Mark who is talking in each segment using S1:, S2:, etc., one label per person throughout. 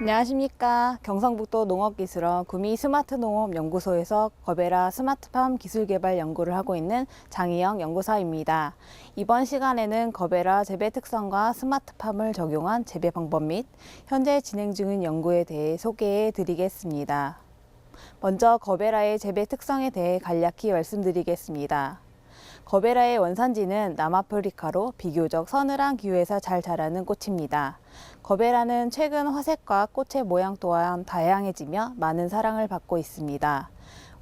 S1: 안녕하십니까. 경상북도 농업기술원 구미 스마트농업연구소에서 거베라 스마트팜 기술개발 연구를 하고 있는 장희영 연구사입니다. 이번 시간에는 거베라 재배 특성과 스마트팜을 적용한 재배 방법 및 현재 진행 중인 연구에 대해 소개해 드리겠습니다. 먼저 거베라의 재배 특성에 대해 간략히 말씀드리겠습니다. 거베라의 원산지는 남아프리카로 비교적 서늘한 기후에서 잘 자라는 꽃입니다. 거베라는 최근 화색과 꽃의 모양 또한 다양해지며 많은 사랑을 받고 있습니다.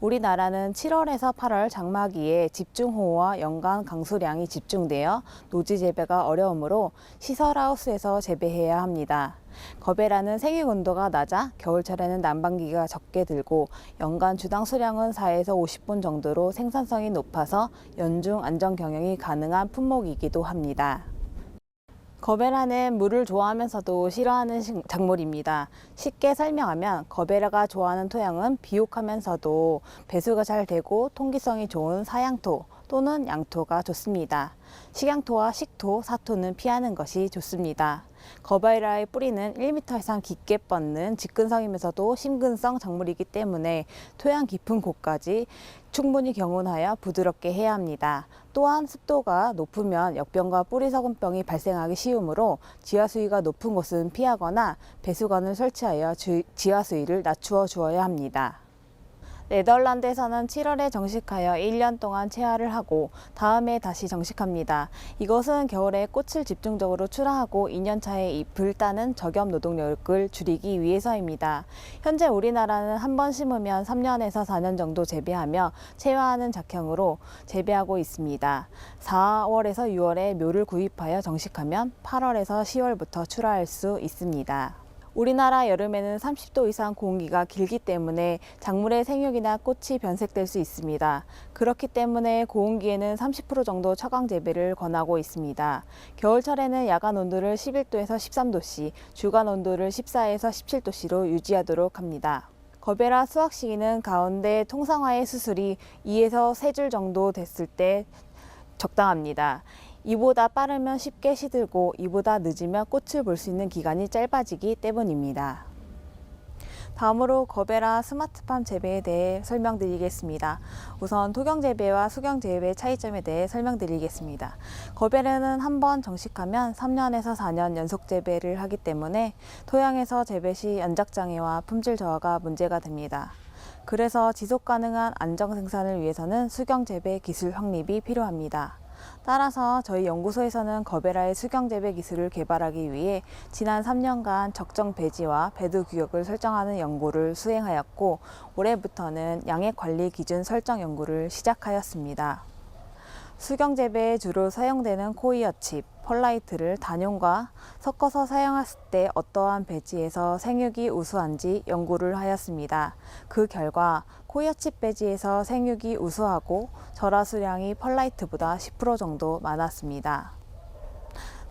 S1: 우리나라는 7월에서 8월 장마기에 집중호우와 연간 강수량이 집중되어 노지 재배가 어려우므로 시설하우스에서 재배해야 합니다. 거베라는 생육 온도가 낮아 겨울철에는 난방기가 적게 들고 연간 주당 수량은 4에서 50분 정도로 생산성이 높아서 연중 안정 경영이 가능한 품목이기도 합니다. 거베라는 물을 좋아하면서도 싫어하는 식- 작물입니다. 쉽게 설명하면 거베라가 좋아하는 토양은 비옥하면서도 배수가 잘 되고 통기성이 좋은 사양토 또는 양토가 좋습니다. 식양토와 식토, 사토는 피하는 것이 좋습니다. 거베라의 뿌리는 1m 이상 깊게 뻗는 직근성이면서도 심근성 작물이기 때문에 토양 깊은 곳까지 충분히 경운하여 부드럽게 해야 합니다. 또한 습도가 높으면 역병과 뿌리석은병이 발생하기 쉬우므로 지하 수위가 높은 곳은 피하거나 배수관을 설치하여 주- 지하 수위를 낮추어 주어야 합니다. 네덜란드에서는 7월에 정식하여 1년 동안 채화를 하고 다음에 다시 정식합니다. 이것은 겨울에 꽃을 집중적으로 출하하고 2년 차에 잎을 따는 적염 노동력을 줄이기 위해서입니다. 현재 우리나라는 한 번 심으면 3년에서 4년 정도 재배하며 채화하는 작형으로 재배하고 있습니다. 4월에서 6월에 묘를 구입하여 정식하면 8월에서 10월부터 출하할 수 있습니다. 우리나라 여름에는 30도 이상 공기가 길기 때문에 작물의 생육이나 꽃이 변색될 수 있습니다. 그렇기 때문에 고온기에는 30% 정도 처강 재배를 권하고 있습니다. 겨울철에는 야간 온도를 11도에서 13도씨, 주간 온도를 14에서 17도씨로 유지하도록 합니다. 거베라 수확 시기는 가운데 통상화의 수술이 2에서 3줄 정도 됐을 때 적당합니다. 이보다 빠르면 쉽게 시들고 이보다 늦으면 꽃을 볼 수 있는 기간이 짧아지기 때문입니다. 다음으로 거베라 스마트팜 재배에 대해 설명드리겠습니다. 우선 토경 재배와 수경 재배의 차이점에 대해 설명드리겠습니다. 거베라는 한 번 정식하면 3년에서 4년 연속 재배를 하기 때문에 토양에서 재배 시 연작 장애와 품질 저하가 문제가 됩니다. 그래서 지속 가능한 안정 생산을 위해서는 수경 재배 기술 확립이 필요합니다. 따라서 저희 연구소에서는 거베라의 수경 재배 기술을 개발하기 위해 지난 3년간 적정 배지와 배두 규격을 설정하는 연구를 수행하였고 올해부터는 양액 관리 기준 설정 연구를 시작하였습니다. 수경 재배에 주로 사용되는 코이어 칩, 펄라이트를 단용과 섞어서 사용했을 때 어떠한 배지에서 생육이 우수한지 연구를 하였습니다. 그 결과 코이어 칩 배지에서 생육이 우수하고 절하 수량이 펄라이트보다 10% 정도 많았습니다.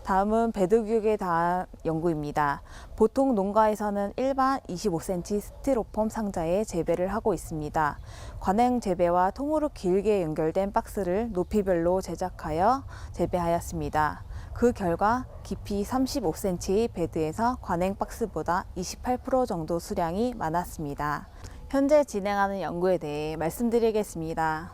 S1: 다음은 배드규격에 대한 연구입니다. 보통 농가에서는 일반 25cm 스티로폼 상자에 재배를 하고 있습니다. 관행 재배와 통으로 길게 연결된 박스를 높이별로 제작하여 재배하였습니다. 그 결과 깊이 35cm의 베드에서 관행 박스보다 28% 정도 수량이 많았습니다. 현재 진행하는 연구에 대해 말씀드리겠습니다.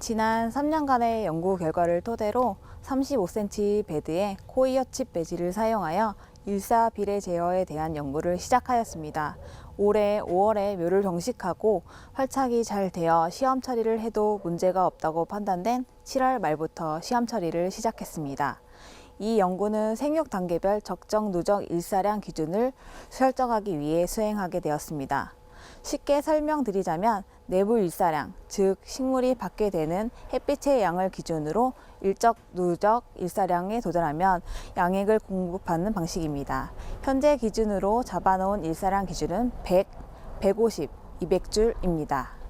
S1: 지난 3년간의 연구 결과를 토대로 35cm 베드에 코이어 칩 배지를 사용하여 일사 비례 제어에 대한 연구를 시작하였습니다. 올해 5월에 묘를 정식하고 활착이 잘 되어 시험 처리를 해도 문제가 없다고 판단된 7월 말부터 시험 처리를 시작했습니다. 이 연구는 생육 단계별 적정 누적 일사량 기준을 설정하기 위해 수행하게 되었습니다. 쉽게 설명드리자면 내부 일사량, 즉 식물이 받게 되는 햇빛의 양을 기준으로 일적 누적 일사량에 도달하면 양액을 공급하는 방식입니다. 현재 기준으로 잡아놓은 일사량 기준은 100, 150, 200줄입니다.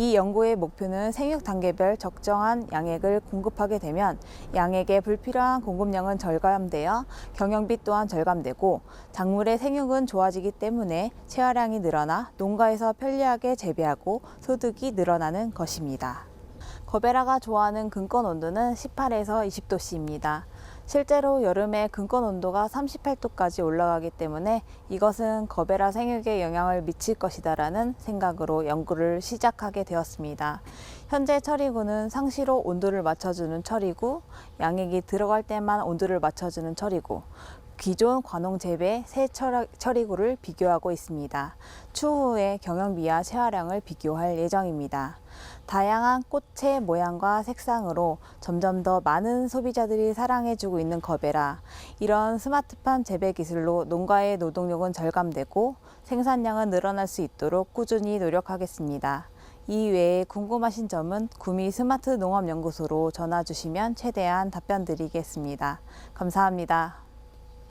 S1: 이 연구의 목표는 생육 단계별 적정한 양액을 공급하게 되면 양액의 불필요한 공급량은 절감되어 경영비 또한 절감되고 작물의 생육은 좋아지기 때문에 채화량이 늘어나 농가에서 편리하게 재배하고 소득이 늘어나는 것입니다. 거베라가 좋아하는 근권 온도는 18에서 20도씨입니다. 실제로 여름에 근권 온도가 38도까지 올라가기 때문에 이것은 거베라 생육에 영향을 미칠 것이다라는 생각으로 연구를 시작하게 되었습니다. 현재 처리구는 상시로 온도를 맞춰주는 처리구, 양액이 들어갈 때만 온도를 맞춰주는 처리구, 기존 관홍 재배 새 처리- 처리구를 비교하고 있습니다. 추후에 경영비와 채화량을 비교할 예정입니다. 다양한 꽃의 모양과 색상으로 점점 더 많은 소비자들이 사랑해주고 있는 거베라. 이런 스마트팜 재배 기술로 농가의 노동력은 절감되고 생산량은 늘어날 수 있도록 꾸준히 노력하겠습니다. 이 외에 궁금하신 점은 구미 스마트 농업연구소로 전화 주시면 최대한 답변 드리겠습니다. 감사합니다.